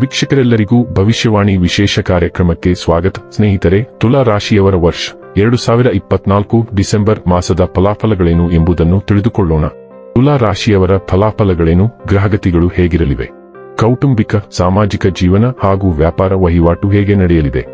ವೀಕ್ಷಕರೆಲ್ಲರಿಗೂ ಭವಿಷ್ಯವಾಣಿ ವಿಶೇಷ ಕಾರ್ಯಕ್ರಮಕ್ಕೆ ಸ್ವಾಗತ. ಸ್ನೇಹಿತರೆ, ತುಲಾ ರಾಶಿಯವರ ವರ್ಷ ಎರಡು ಸಾವಿರ ಇಪ್ಪತ್ನಾಲ್ಕು ಡಿಸೆಂಬರ್ ಮಾಸದ ಫಲಾಫಲಗಳೇನು ಎಂಬುದನ್ನು ತಿಳಿದುಕೊಳ್ಳೋಣ. ತುಲಾ ರಾಶಿಯವರ ಫಲಾಫಲಗಳೇನು, ಗ್ರಹಗತಿಗಳು ಹೇಗಿರಲಿವೆ? ಕೌಟುಂಬಿಕ, ಸಾಮಾಜಿಕ ಜೀವನ ಹಾಗೂ ವ್ಯಾಪಾರ ವಹಿವಾಟು ಹೇಗೆ ನಡೆಯಲಿದೆ?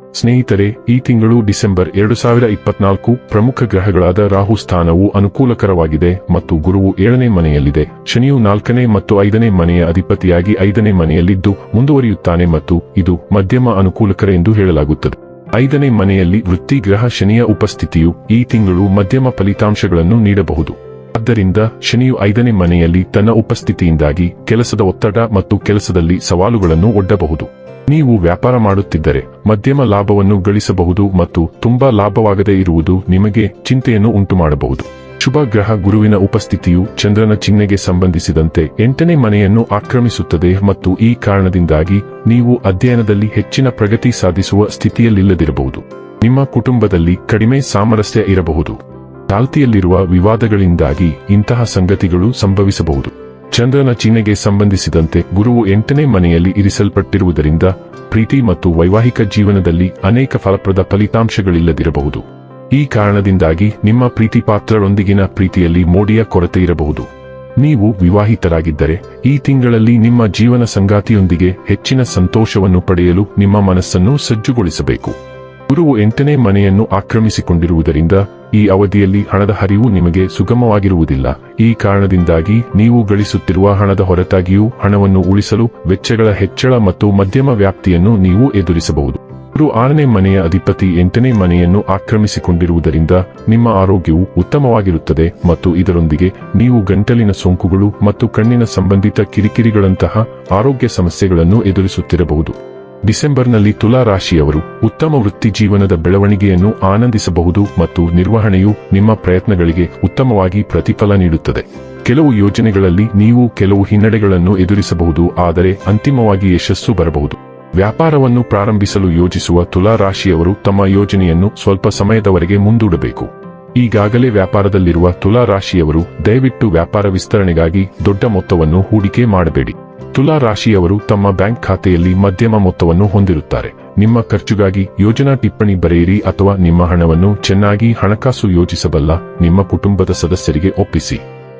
ಸ್ನೇಹಿತರೆ, ಈ ತಿಂಗಳು ಡಿಸೆಂಬರ್ ಎರಡು ಸಾವಿರ ಇಪ್ಪತ್ನಾಲ್ಕು ಪ್ರಮುಖ ಗ್ರಹಗಳಾದ ರಾಹು ಸ್ಥಾನವು ಅನುಕೂಲಕರವಾಗಿದೆ ಮತ್ತು ಗುರುವು ಏಳನೇ ಮನೆಯಲ್ಲಿದೆ. ಶನಿಯು ನಾಲ್ಕನೇ ಮತ್ತು ಐದನೇ ಮನೆಯ ಅಧಿಪತಿಯಾಗಿ ಐದನೇ ಮನೆಯಲ್ಲಿದ್ದು ಮುಂದುವರಿಯುತ್ತಾನೆ ಮತ್ತು ಇದು ಮಧ್ಯಮ ಅನುಕೂಲಕರ ಎಂದು ಹೇಳಲಾಗುತ್ತದೆ. ಐದನೇ ಮನೆಯಲ್ಲಿ ವೃತ್ತಿ ಗ್ರಹ ಶನಿಯ ಉಪಸ್ಥಿತಿಯು ಈ ತಿಂಗಳು ಮಧ್ಯಮ ಫಲಿತಾಂಶಗಳನ್ನು ನೀಡಬಹುದು. ಆದ್ದರಿಂದ ಶನಿಯು ಐದನೇ ಮನೆಯಲ್ಲಿ ತನ್ನ ಉಪಸ್ಥಿತಿಯಿಂದಾಗಿ ಕೆಲಸದ ಒತ್ತಡ ಮತ್ತು ಕೆಲಸದಲ್ಲಿ ಸವಾಲುಗಳನ್ನು ಒಡ್ಡಬಹುದು. ನೀವು ವ್ಯಾಪಾರ ಮಾಡುತ್ತಿದ್ದರೆ ಮಧ್ಯಮ ಲಾಭವನ್ನು ಗಳಿಸಬಹುದು ಮತ್ತು ತುಂಬಾ ಲಾಭವಾಗದೇ ಇರುವುದು ನಿಮಗೆ ಚಿಂತೆಯನ್ನು ಉಂಟುಮಾಡಬಹುದು. ಶುಭ ಗ್ರಹ ಗುರುವಿನ ಉಪಸ್ಥಿತಿಯು ಚಂದ್ರನ ಚಿಹ್ನೆಗೆ ಸಂಬಂಧಿಸಿದಂತೆ ಎಂಟನೇ ಮನೆಯನ್ನು ಆಕ್ರಮಿಸುತ್ತದೆ ಮತ್ತು ಈ ಕಾರಣದಿಂದಾಗಿ ನೀವು ಅಧ್ಯಯನದಲ್ಲಿ ಹೆಚ್ಚಿನ ಪ್ರಗತಿ ಸಾಧಿಸುವ ಸ್ಥಿತಿಯಲ್ಲಿಲ್ಲದಿರಬಹುದು. ನಿಮ್ಮ ಕುಟುಂಬದಲ್ಲಿ ಕಡಿಮೆ ಸಾಮರಸ್ಯ ಇರಬಹುದು. ಚಾಲ್ತಿಯಲ್ಲಿರುವ ವಿವಾದಗಳಿಂದಾಗಿ ಇಂತಹ ಸಂಗತಿಗಳು ಸಂಭವಿಸಬಹುದು. ಚಂದ್ರನ ಚಿಹ್ನೆಗೆ ಸಂಬಂಧಿಸಿದಂತೆ ಗುರುವು ಎಂಟನೇ ಮನೆಯಲ್ಲಿ ಇರಿಸಲ್ಪಟ್ಟಿರುವುದರಿಂದ ಪ್ರೀತಿ ಮತ್ತು ವೈವಾಹಿಕ ಜೀವನದಲ್ಲಿ ಅನೇಕ ಫಲಪ್ರದ ಫಲಿತಾಂಶಗಳಿಲ್ಲದಿರಬಹುದು. ಈ ಕಾರಣದಿಂದಾಗಿ ನಿಮ್ಮ ಪ್ರೀತಿ ಪಾತ್ರರೊಂದಿಗಿನ ಪ್ರೀತಿಯಲ್ಲಿ ಮೋಡಿಯ ಕೊರತೆ ಇರಬಹುದು. ನೀವು ವಿವಾಹಿತರಾಗಿದ್ದರೆ ಈ ತಿಂಗಳಲ್ಲಿ ನಿಮ್ಮ ಜೀವನ ಸಂಗಾತಿಯೊಂದಿಗೆ ಹೆಚ್ಚಿನ ಸಂತೋಷವನ್ನು ಪಡೆಯಲು ನಿಮ್ಮ ಮನಸ್ಸನ್ನು ಸಜ್ಜುಗೊಳಿಸಬೇಕು. ಗುರುವು ಎಂಟನೇ ಮನೆಯನ್ನು ಆಕ್ರಮಿಸಿಕೊಂಡಿರುವುದರಿಂದ ಈ ಅವಧಿಯಲ್ಲಿ ಹಣದ ಹರಿವು ನಿಮಗೆ ಸುಗಮವಾಗಿರುವುದಿಲ್ಲ. ಈ ಕಾರಣದಿಂದಾಗಿ ನೀವು ಗಳಿಸುತ್ತಿರುವ ಹಣದ ಹೊರತಾಗಿಯೂ ಹಣವನ್ನು ಉಳಿಸಲು ವೆಚ್ಚಗಳ ಹೆಚ್ಚಳ ಮತ್ತು ಮಧ್ಯಮ ವ್ಯಾಪ್ತಿಯನ್ನು ನೀವು ಎದುರಿಸಬಹುದು. ಇವರು ಆರನೇ ಮನೆಯ ಅಧಿಪತಿ ಎಂಟನೇ ಮನೆಯನ್ನು ಆಕ್ರಮಿಸಿಕೊಂಡಿರುವುದರಿಂದ ನಿಮ್ಮ ಆರೋಗ್ಯವು ಉತ್ತಮವಾಗಿರುತ್ತದೆ ಮತ್ತು ಇದರೊಂದಿಗೆ ನೀವು ಗಂಟಲಿನ ಸೋಂಕುಗಳು ಮತ್ತು ಕಣ್ಣಿನ ಸಂಬಂಧಿತ ಕಿರಿಕಿರಿಗಳಂತಹ ಆರೋಗ್ಯ ಸಮಸ್ಯೆಗಳನ್ನು ಎದುರಿಸುತ್ತಿರಬಹುದು. ಡಿಸೆಂಬರ್ನಲ್ಲಿ ತುಲಾ ರಾಶಿಯವರು ಉತ್ತಮ ವೃತ್ತಿ ಜೀವನದ ಬೆಳವಣಿಗೆಯನ್ನು ಆನಂದಿಸಬಹುದು ಮತ್ತು ನಿರ್ವಹಣೆಯು ನಿಮ್ಮ ಪ್ರಯತ್ನಗಳಿಗೆ ಉತ್ತಮವಾಗಿ ಪ್ರತಿಫಲ ನೀಡುತ್ತದೆ. ಕೆಲವು ಯೋಜನೆಗಳಲ್ಲಿ ನೀವು ಕೆಲವು ಹಿನ್ನಡೆಗಳನ್ನು ಎದುರಿಸಬಹುದು, ಆದರೆ ಅಂತಿಮವಾಗಿ ಯಶಸ್ಸು ಬರಬಹುದು. ವ್ಯಾಪಾರವನ್ನು ಪ್ರಾರಂಭಿಸಲು ಯೋಜಿಸುವ ತುಲಾ ರಾಶಿಯವರು ತಮ್ಮ ಯೋಜನೆಯನ್ನು ಸ್ವಲ್ಪ ಸಮಯದವರೆಗೆ ಮುಂದೂಡಬೇಕು. ಈಗಾಗಲೇ ವ್ಯಾಪಾರದಲ್ಲಿರುವ ತುಲಾ ರಾಶಿಯವರು ದಯವಿಟ್ಟು ವ್ಯಾಪಾರ ವಿಸ್ತರಣೆಗಾಗಿ ದೊಡ್ಡ ಮೊತ್ತವನ್ನು ಹೂಡಿಕೆ ಮಾಡಬೇಡಿ. ತುಲಾ ರಾಶಿಯವರು ತಮ್ಮ ಬ್ಯಾಂಕ್ ಖಾತೆಯಲ್ಲಿ ಮಧ್ಯಮ ಮೊತ್ತವನ್ನು ಹೊಂದಿರುತ್ತಾರೆ. ನಿಮ್ಮ ಖರ್ಚುಗಾಗಿ ಯೋಜನಾ ಟಿಪ್ಪಣಿ ಬರೆಯಿರಿ ಅಥವಾ ನಿಮ್ಮ ಹಣವನ್ನು ಚೆನ್ನಾಗಿ ಹಣಕಾಸು ಯೋಜಿಸಬಲ್ಲ ನಿಮ್ಮ ಕುಟುಂಬದ ಸದಸ್ಯರಿಗೆ ಒಪ್ಪಿಸಿ.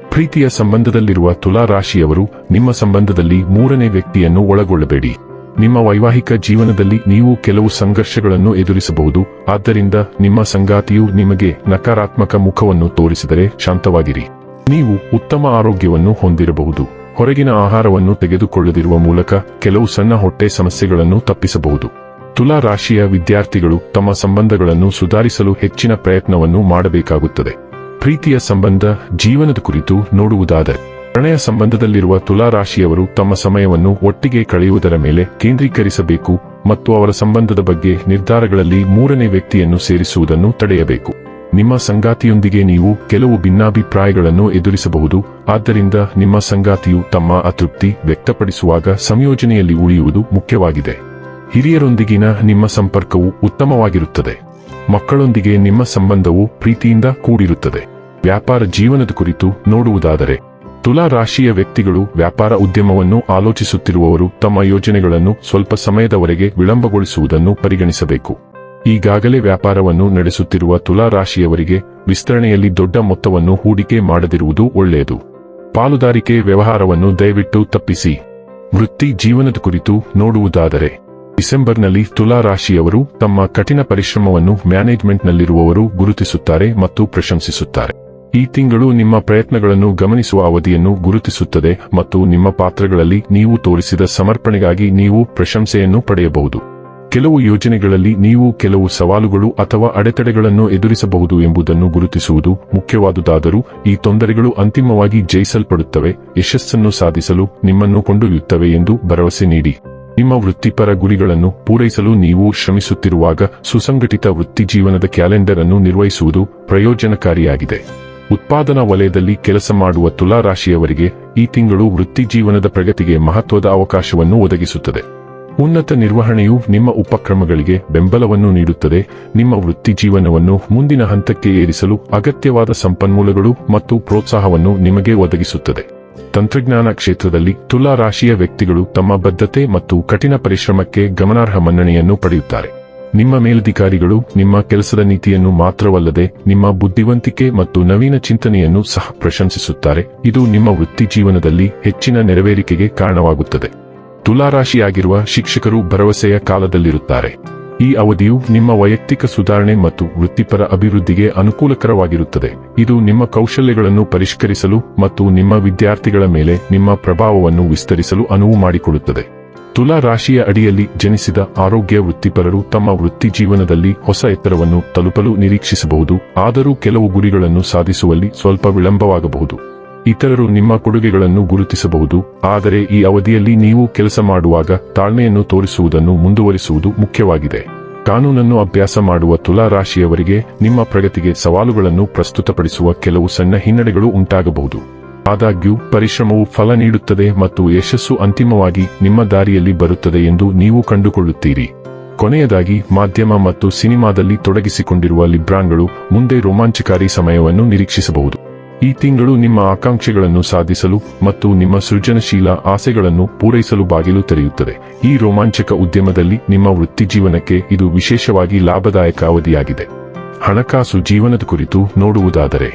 ಪ್ರೀತಿಯ ಸಂಬಂಧದಲ್ಲಿರುವ ತುಲಾ ರಾಶಿಯವರು ನಿಮ್ಮ ಸಂಬಂಧದಲ್ಲಿ ಮೂರನೇ ವ್ಯಕ್ತಿಯನ್ನು ಒಳಗೊಳ್ಳಬೇಡಿ. ನಿಮ್ಮ ವೈವಾಹಿಕ ಜೀವನದಲ್ಲಿ ನೀವು ಕೆಲವು ಸಂಘರ್ಷಗಳನ್ನು ಎದುರಿಸಬಹುದು. ಆದ್ದರಿಂದ ನಿಮ್ಮ ಸಂಗಾತಿಯು ನಿಮಗೆ ನಕಾರಾತ್ಮಕ ಮುಖವನ್ನು ತೋರಿಸಿದರೆ ಶಾಂತವಾಗಿರಿ. ನೀವು ಉತ್ತಮ ಆರೋಗ್ಯವನ್ನು ಹೊಂದಿರಬಹುದು. ಹೊರಗಿನ ಆಹಾರವನ್ನು ತೆಗೆದುಕೊಳ್ಳದಿರುವ ಮೂಲಕ ಕೆಲವು ಸಣ್ಣ ಹೊಟ್ಟೆ ಸಮಸ್ಯೆಗಳನ್ನು ತಪ್ಪಿಸಬಹುದು. ತುಲಾ ರಾಶಿಯ ವಿದ್ಯಾರ್ಥಿಗಳು ತಮ್ಮ ಸಂಬಂಧಗಳನ್ನು ಸುಧಾರಿಸಲು ಹೆಚ್ಚಿನ ಪ್ರಯತ್ನವನ್ನು ಮಾಡಬೇಕಾಗುತ್ತದೆ. ಪ್ರೀತಿಯ ಸಂಬಂಧ, ಜೀವನದ ಕುರಿತು ನೋಡುವುದಾದರೆ, ಪ್ರಣಯ ಸಂಬಂಧದಲ್ಲಿರುವ ತುಲಾ ರಾಶಿಯವರು ತಮ್ಮ ಸಮಯವನ್ನು ಒಟ್ಟಿಗೆ ಕಳೆಯುವುದರ ಮೇಲೆ ಕೇಂದ್ರೀಕರಿಸಬೇಕು ಮತ್ತು ಅವರ ಸಂಬಂಧದ ಬಗ್ಗೆ ನಿರ್ಧಾರಗಳಲ್ಲಿ ಮೂರನೇ ವ್ಯಕ್ತಿಯನ್ನು ಸೇರಿಸುವುದನ್ನು ತಡೆಯಬೇಕು. ನಿಮ್ಮ ಸಂಗಾತಿಯೊಂದಿಗೆ ನೀವು ಕೆಲವು ಭಿನ್ನಾಭಿಪ್ರಾಯಗಳನ್ನು ಎದುರಿಸಬಹುದು. ಆದ್ದರಿಂದ ನಿಮ್ಮ ಸಂಗಾತಿಯು ತಮ್ಮ ಅತೃಪ್ತಿ ವ್ಯಕ್ತಪಡಿಸುವಾಗ ಸಂಯೋಜನೆಯಲ್ಲಿ ಉಳಿಯುವುದು ಮುಖ್ಯವಾಗಿದೆ. ಹಿರಿಯರೊಂದಿಗಿನ ನಿಮ್ಮ ಸಂಪರ್ಕವು ಉತ್ತಮವಾಗಿರುತ್ತದೆ. ಮಕ್ಕಳೊಂದಿಗೆ ನಿಮ್ಮ ಸಂಬಂಧವು ಪ್ರೀತಿಯಿಂದ ಕೂಡಿರುತ್ತದೆ. ವ್ಯಾಪಾರ ಜೀವನದ ಕುರಿತು ನೋಡುವುದಾದರೆ, ತುಲಾ ರಾಶಿಯ ವ್ಯಕ್ತಿಗಳು ವ್ಯಾಪಾರ ಉದ್ಯಮವನ್ನು ಆಲೋಚಿಸುತ್ತಿರುವವರು ತಮ್ಮ ಯೋಜನೆಗಳನ್ನು ಸ್ವಲ್ಪ ಸಮಯದವರೆಗೆ ವಿಳಂಬಗೊಳಿಸುವುದನ್ನು ಪರಿಗಣಿಸಬೇಕು. ಈಗಾಗಲೇ ವ್ಯಾಪಾರವನ್ನು ನಡೆಸುತ್ತಿರುವ ತುಲಾ ರಾಶಿಯವರಿಗೆ ವಿಸ್ತರಣೆಯಲ್ಲಿ ದೊಡ್ಡ ಮೊತ್ತವನ್ನು ಹೂಡಿಕೆ ಮಾಡದಿರುವುದು ಒಳ್ಳೆಯದು. ಪಾಲುದಾರಿಕೆ ವ್ಯವಹಾರವನ್ನು ದಯವಿಟ್ಟು ತಪ್ಪಿಸಿ. ವೃತ್ತಿ ಜೀವನದ ಕುರಿತು ನೋಡುವುದಾದರೆ, ಡಿಸೆಂಬರ್ನಲ್ಲಿ ತುಲಾ ರಾಶಿಯವರು ತಮ್ಮ ಕಠಿಣ ಪರಿಶ್ರಮವನ್ನು ಮ್ಯಾನೇಜ್ಮೆಂಟ್ನಲ್ಲಿರುವವರು ಗುರುತಿಸುತ್ತಾರೆ ಮತ್ತು ಪ್ರಶಂಸಿಸುತ್ತಾರೆ. ಈ ತಿಂಗಳು ನಿಮ್ಮ ಪ್ರಯತ್ನಗಳನ್ನು ಗಮನಿಸುವ ಅವಧಿಯನ್ನು ಗುರುತಿಸುತ್ತದೆ ಮತ್ತು ನಿಮ್ಮ ಪಾತ್ರಗಳಲ್ಲಿ ನೀವು ತೋರಿಸಿದ ಸಮರ್ಪಣೆಗಾಗಿ ನೀವು ಪ್ರಶಂಸೆಯನ್ನು ಪಡೆಯಬಹುದು. ಕೆಲವು ಯೋಜನೆಗಳಲ್ಲಿ ನೀವು ಕೆಲವು ಸವಾಲುಗಳು ಅಥವಾ ಅಡೆತಡೆಗಳನ್ನು ಎದುರಿಸಬಹುದು ಎಂಬುದನ್ನು ಗುರುತಿಸುವುದು ಮುಖ್ಯವಾದುದಾದರೂ ಈ ತೊಂದರೆಗಳು ಅಂತಿಮವಾಗಿ ಜಯಿಸಲ್ಪಡುತ್ತವೆ, ಯಶಸ್ಸನ್ನು ಸಾಧಿಸಲು ನಿಮ್ಮನ್ನು ಕೊಂಡೊಯ್ಯುತ್ತವೆ ಎಂದು ಭರವಸೆ ನೀಡಿ. ನಿಮ್ಮ ವೃತ್ತಿಪರ ಗುರಿಗಳನ್ನು ಪೂರೈಸಲು ನೀವು ಶ್ರಮಿಸುತ್ತಿರುವಾಗ ಸುಸಂಘಟಿತ ವೃತ್ತಿ ಜೀವನದ ಕ್ಯಾಲೆಂಡರ್ ಅನ್ನು ನಿರ್ವಹಿಸುವುದು ಪ್ರಯೋಜನಕಾರಿಯಾಗಿದೆ. ಉತ್ಪಾದನಾ ವಲಯದಲ್ಲಿ ಕೆಲಸ ಮಾಡುವ ತುಲಾ ರಾಶಿಯವರಿಗೆ ಈ ತಿಂಗಳು ವೃತ್ತಿ ಜೀವನದ ಪ್ರಗತಿಗೆ ಮಹತ್ವದ ಅವಕಾಶವನ್ನು ಒದಗಿಸುತ್ತದೆ. ಉನ್ನತ ನಿರ್ವಹಣೆಯು ನಿಮ್ಮ ಉಪಕ್ರಮಗಳಿಗೆ ಬೆಂಬಲವನ್ನು ನೀಡುತ್ತದೆ. ನಿಮ್ಮ ವೃತ್ತಿ ಜೀವನವನ್ನು ಮುಂದಿನ ಹಂತಕ್ಕೆ ಏರಿಸಲು ಅಗತ್ಯವಾದ ಸಂಪನ್ಮೂಲಗಳು ಮತ್ತು ಪ್ರೋತ್ಸಾಹವನ್ನು ನಿಮಗೆ ಒದಗಿಸುತ್ತದೆ. ತಂತ್ರಜ್ಞಾನ ಕ್ಷೇತ್ರದಲ್ಲಿ ತುಲಾ ರಾಶಿಯ ವ್ಯಕ್ತಿಗಳು ತಮ್ಮ ಬದ್ಧತೆ ಮತ್ತು ಕಠಿಣ ಪರಿಶ್ರಮಕ್ಕೆ ಗಮನಾರ್ಹ ಮನ್ನಣೆಯನ್ನು ಪಡೆಯುತ್ತಾರೆ. ನಿಮ್ಮ ಮೇಲಧಿಕಾರಿಗಳು ನಿಮ್ಮ ಕೆಲಸದ ನೀತಿಯನ್ನು ಮಾತ್ರವಲ್ಲದೆ ನಿಮ್ಮ ಬುದ್ಧಿವಂತಿಕೆ ಮತ್ತು ನವೀನ ಚಿಂತನೆಯನ್ನು ಸಹ ಪ್ರಶಂಸಿಸುತ್ತಾರೆ. ಇದು ನಿಮ್ಮ ವೃತ್ತಿ ಜೀವನದಲ್ಲಿ ಹೆಚ್ಚಿನ ನೆರವೇರಿಕೆಗೆ ಕಾರಣವಾಗುತ್ತದೆ. ತುಲಾರಾಶಿಯಾಗಿರುವ ಶಿಕ್ಷಕರು ಭರವಸೆಯ ಕಾಲದಲ್ಲಿರುತ್ತಾರೆ. ಈ ಅವಧಿಯು ನಿಮ್ಮ ವೈಯಕ್ತಿಕ ಸುಧಾರಣೆ ಮತ್ತು ವೃತ್ತಿಪರ ಅಭಿವೃದ್ಧಿಗೆ ಅನುಕೂಲಕರವಾಗಿರುತ್ತದೆ. ಇದು ನಿಮ್ಮ ಕೌಶಲ್ಯಗಳನ್ನು ಪರಿಷ್ಕರಿಸಲು ಮತ್ತು ನಿಮ್ಮ ವಿದ್ಯಾರ್ಥಿಗಳ ಮೇಲೆ ನಿಮ್ಮ ಪ್ರಭಾವವನ್ನು ವಿಸ್ತರಿಸಲು ಅನುವು ಮಾಡಿಕೊಡುತ್ತದೆ. ತುಲಾ ರಾಶಿಯ ಅಡಿಯಲ್ಲಿ ಜನಿಸಿದ ಆರೋಗ್ಯ ವೃತ್ತಿಪರರು ತಮ್ಮ ವೃತ್ತಿ ಜೀವನದಲ್ಲಿ ಹೊಸ ಎತ್ತರವನ್ನು ತಲುಪಲು ನಿರೀಕ್ಷಿಸಬಹುದು, ಆದರೂ ಕೆಲವು ಗುರಿಗಳನ್ನು ಸಾಧಿಸುವಲ್ಲಿ ಸ್ವಲ್ಪ ವಿಳಂಬವಾಗಬಹುದು. ಇತರರು ನಿಮ್ಮ ಕೊಡುಗೆಗಳನ್ನು ಗುರುತಿಸಬಹುದು, ಆದರೆ ಈ ಅವಧಿಯಲ್ಲಿ ನೀವು ಕೆಲಸ ಮಾಡುವಾಗ ತಾಳ್ಮೆಯನ್ನು ತೋರಿಸುವುದನ್ನು ಮುಂದುವರಿಸುವುದು ಮುಖ್ಯವಾಗಿದೆ. ಕಾನೂನನ್ನು ಅಭ್ಯಾಸ ಮಾಡುವ ತುಲಾ ರಾಶಿಯವರಿಗೆ ನಿಮ್ಮ ಪ್ರಗತಿಗೆ ಸವಾಲುಗಳನ್ನು ಪ್ರಸ್ತುತಪಡಿಸುವ ಕೆಲವು ಸಣ್ಣ ಹಿನ್ನಡೆಗಳು ಉಂಟಾಗಬಹುದು. ಆದಾಗ್ಯೂ, ಪರಿಶ್ರಮವು ಫಲ ನೀಡುತ್ತದೆ ಮತ್ತು ಯಶಸ್ಸು ಅಂತಿಮವಾಗಿ ನಿಮ್ಮ ದಾರಿಯಲ್ಲಿ ಬರುತ್ತದೆ ಎಂದು ನೀವು ಕಂಡುಕೊಳ್ಳುತ್ತೀರಿ. ಕೊನೆಯದಾಗಿ, ಮಾಧ್ಯಮ ಮತ್ತು ಸಿನಿಮಾದಲ್ಲಿ ತೊಡಗಿಸಿಕೊಂಡಿರುವ ಲಿಬ್ರಾನ್ಗಳು ಮುಂದೆ ರೋಮಾಂಚಕಾರಿ ಸಮಯವನ್ನು ನಿರೀಕ್ಷಿಸಬಹುದು. ಈ ತಿಂಗಳು ನಿಮ್ಮ ಆಕಾಂಕ್ಷೆಗಳನ್ನು ಸಾಧಿಸಲು ಮತ್ತು ನಿಮ್ಮ ಸೃಜನಶೀಲ ಆಸೆಗಳನ್ನು ಪೂರೈಸಲು ಬಾಗಿಲು ತೆರೆಯುತ್ತದೆ. ಈ ರೋಮಾಂಚಕ ಉದ್ಯಮದಲ್ಲಿ ನಿಮ್ಮ ವೃತ್ತಿ ಜೀವನಕ್ಕೆ ಇದು ವಿಶೇಷವಾಗಿ ಲಾಭದಾಯಕ ಅವಧಿಯಾಗಿದೆ. ಹಣಕಾಸು ಜೀವನದ ಕುರಿತು ನೋಡುವುದಾದರೆ,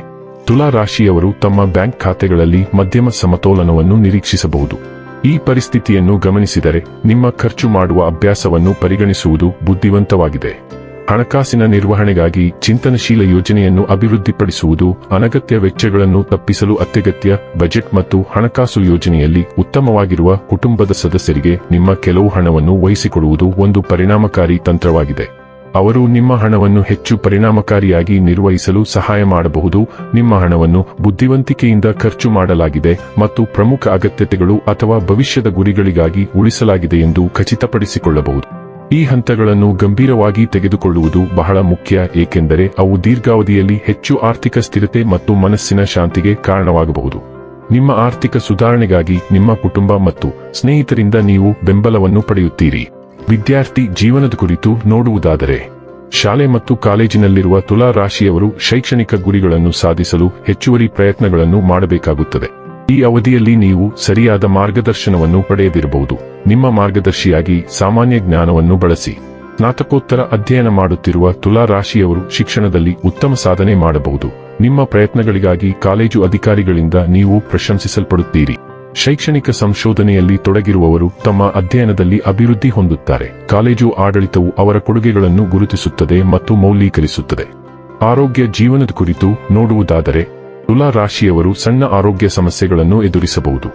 ತುಲಾ ರಾಶಿಯವರು ತಮ್ಮ ಬ್ಯಾಂಕ್ ಖಾತೆಗಳಲ್ಲಿ ಮಧ್ಯಮ ಸಮತೋಲನವನ್ನು ನಿರೀಕ್ಷಿಸಬಹುದು. ಈ ಪರಿಸ್ಥಿತಿಯನ್ನು ಗಮನಿಸಿದರೆ ನಿಮ್ಮ ಖರ್ಚು ಮಾಡುವ ಅಭ್ಯಾಸವನ್ನು ಪರಿಗಣಿಸುವುದು ಬುದ್ಧಿವಂತವಾಗಿದೆ. ಹಣಕಾಸಿನ ನಿರ್ವಹಣೆಗಾಗಿ ಚಿಂತನಶೀಲ ಯೋಜನೆಯನ್ನು ಅಭಿವೃದ್ಧಿಪಡಿಸುವುದು, ಅನಗತ್ಯ ವೆಚ್ಚಗಳನ್ನು ತಪ್ಪಿಸಲು ಅತ್ಯಗತ್ಯ ಬಜೆಟ್ ಮತ್ತು ಹಣಕಾಸು ಯೋಜನೆಯಲ್ಲಿ ಉತ್ತಮವಾಗಿರುವ ಕುಟುಂಬದ ಸದಸ್ಯರಿಗೆ ನಿಮ್ಮ ಕೆಲವು ಹಣವನ್ನು ವಹಿಸಿಕೊಡುವುದು ಒಂದು ಪರಿಣಾಮಕಾರಿ ತಂತ್ರವಾಗಿದೆ. ಅವರು ನಿಮ್ಮ ಹಣವನ್ನು ಹೆಚ್ಚು ಪರಿಣಾಮಕಾರಿಯಾಗಿ ನಿರ್ವಹಿಸಲು ಸಹಾಯ ಮಾಡಬಹುದು, ನಿಮ್ಮ ಹಣವನ್ನು ಬುದ್ಧಿವಂತಿಕೆಯಿಂದ ಖರ್ಚು ಮಾಡಲಾಗಿದೆ ಮತ್ತು ಪ್ರಮುಖ ಅಗತ್ಯತೆಗಳು ಅಥವಾ ಭವಿಷ್ಯದ ಗುರಿಗಳಿಗಾಗಿ ಉಳಿಸಲಾಗಿದೆ ಎಂದು ಖಚಿತಪಡಿಸಿಕೊಳ್ಳಬಹುದು. ಈ ಹಂತಗಳನ್ನು ಗಂಭೀರವಾಗಿ ತೆಗೆದುಕೊಳ್ಳುವುದು ಬಹಳ ಮುಖ್ಯ, ಏಕೆಂದರೆ ಅವು ದೀರ್ಘಾವಧಿಯಲ್ಲಿ ಹೆಚ್ಚು ಆರ್ಥಿಕ ಸ್ಥಿರತೆ ಮತ್ತು ಮನಸ್ಸಿನ ಶಾಂತಿಗೆ ಕಾರಣವಾಗಬಹುದು. ನಿಮ್ಮ ಆರ್ಥಿಕ ಸುಧಾರಣೆಗಾಗಿ ನಿಮ್ಮ ಕುಟುಂಬ ಮತ್ತು ಸ್ನೇಹಿತರಿಂದ ನೀವು ಬೆಂಬಲವನ್ನು ಪಡೆಯುತ್ತೀರಿ. ವಿದ್ಯಾರ್ಥಿ ಜೀವನದ ಕುರಿತು ನೋಡುವುದಾದರೆ, ಶಾಲೆ ಮತ್ತು ಕಾಲೇಜಿನಲ್ಲಿರುವ ತುಲಾ ರಾಶಿಯವರು ಶೈಕ್ಷಣಿಕ ಗುರಿಗಳನ್ನು ಸಾಧಿಸಲು ಹೆಚ್ಚುವರಿ ಪ್ರಯತ್ನಗಳನ್ನು ಮಾಡಬೇಕಾಗುತ್ತದೆ. ಈ ಅವಧಿಯಲ್ಲಿ ನೀವು ಸರಿಯಾದ ಮಾರ್ಗದರ್ಶನವನ್ನು ಪಡೆಯದಿರಬಹುದು. ನಿಮ್ಮ ಮಾರ್ಗದರ್ಶಿಯಾಗಿ ಸಾಮಾನ್ಯ ಜ್ಞಾನವನ್ನು ಬಳಸಿ. ಸ್ನಾತಕೋತ್ತರ ಅಧ್ಯಯನ ಮಾಡುತ್ತಿರುವ ತುಲಾ ರಾಶಿಯವರು ಶಿಕ್ಷಣದಲ್ಲಿ ಉತ್ತಮ ಸಾಧನೆ ಮಾಡಬಹುದು. ನಿಮ್ಮ ಪ್ರಯತ್ನಗಳಿಗಾಗಿ ಕಾಲೇಜು ಅಧಿಕಾರಿಗಳಿಂದ ನೀವು ಪ್ರಶಂಸಿಸಲ್ಪಡುತ್ತೀರಿ. ಶೈಕ್ಷಣಿಕ ಸಂಶೋಧನೆಯಲ್ಲಿ ತೊಡಗಿರುವವರು ತಮ್ಮ ಅಧ್ಯಯನದಲ್ಲಿ ಅಭಿವೃದ್ಧಿ ಹೊಂದುತ್ತಾರೆ. ಕಾಲೇಜು ಆಡಳಿತವು ಅವರ ಕೊಡುಗೆಗಳನ್ನು ಗುರುತಿಸುತ್ತದೆ ಮತ್ತು ಮೌಲ್ಯೀಕರಿಸುತ್ತದೆ. ಆರೋಗ್ಯ, ಜೀವನದ ಕುರಿತು ನೋಡುವುದಾದರೆ ತುಲಾ ರಾಶಿಯವರು ಸಣ್ಣ ಆರೋಗ್ಯ ಸಮಸ್ಯೆಗಳನ್ನು ಎದುರಿಸಬಹುದು.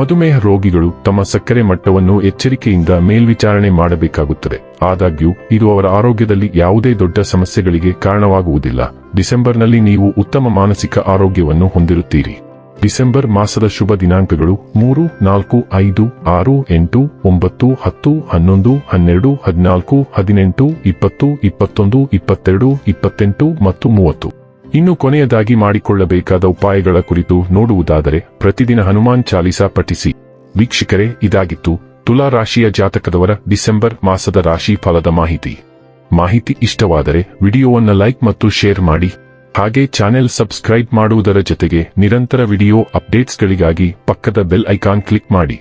ಮಧುಮೇಹ ರೋಗಿಗಳು ತಮ್ಮ ಸಕ್ಕರೆ ಮಟ್ಟವನ್ನು ಎಚ್ಚರಿಕೆಯಿಂದ ಮೇಲ್ವಿಚಾರಣೆ ಮಾಡಬೇಕಾಗುತ್ತದೆ. ಆದಾಗ್ಯೂ, ಇದು ಅವರ ಆರೋಗ್ಯದಲ್ಲಿ ಯಾವುದೇ ದೊಡ್ಡ ಸಮಸ್ಯೆಗಳಿಗೆ ಕಾರಣವಾಗುವುದಿಲ್ಲ. ಡಿಸೆಂಬರ್ನಲ್ಲಿ ನೀವು ಉತ್ತಮ ಮಾನಸಿಕ ಆರೋಗ್ಯವನ್ನು ಹೊಂದಿರುತ್ತೀರಿ. ಡಿಸೆಂಬರ್ ಮಾಸದ ಶುಭ ದಿನಾಂಕಗಳು ಮೂರು, ನಾಲ್ಕು, ಐದು, ಆರು, ಎಂಟು, ಒಂಬತ್ತು, ಹತ್ತು, ಹನ್ನೊಂದು, ಹನ್ನೆರಡು, ಹದಿನಾಲ್ಕು, ಹದಿನೆಂಟು, ಇಪ್ಪತ್ತು, ಇಪ್ಪತ್ತೊಂದು, ಇಪ್ಪತ್ತೆರಡು, ಇಪ್ಪತ್ತೆಂಟು ಮತ್ತು ಮೂವತ್ತು. ಇನ್ನು ಕೊನೆಯದಾಗಿ ಮಾಡಿಕೊಳ್ಳಬೇಕಾದ ಉಪಾಯಗಳ ಕುರಿತು ನೋಡುವುದಾದರೆ ಪ್ರತಿದಿನ ಹನುಮಾನ್ ಚಾಲಿಸಾ ಪಠಿಸಿ. ವೀಕ್ಷಕರೇ, ಇದಾಗಿತ್ತು ತುಲಾ ರಾಶಿಯ ಜಾತಕದವರ ಡಿಸೆಂಬರ್ ಮಾಸದ ರಾಶಿ ಫಲದ ಮಾಹಿತಿ. ಮಾಹಿತಿ ಇಷ್ಟವಾದರೆ ವಿಡಿಯೋವನ್ನು ಲೈಕ್ ಮತ್ತು ಶೇರ್ ಮಾಡಿ. ಹಾಗೆ ಚಾನೆಲ್ ಸಬ್ಸ್ಕ್ರೈಬ್ ಮಾಡುವುದರ ಜೊತೆಗೆ ನಿರಂತರ ವಿಡಿಯೋ ಅಪ್ಡೇಟ್ಸ್ಗಳಿಗಾಗಿ ಪಕ್ಕದ ಬೆಲ್ ಐಕಾನ್ ಕ್ಲಿಕ್ ಮಾಡಿ.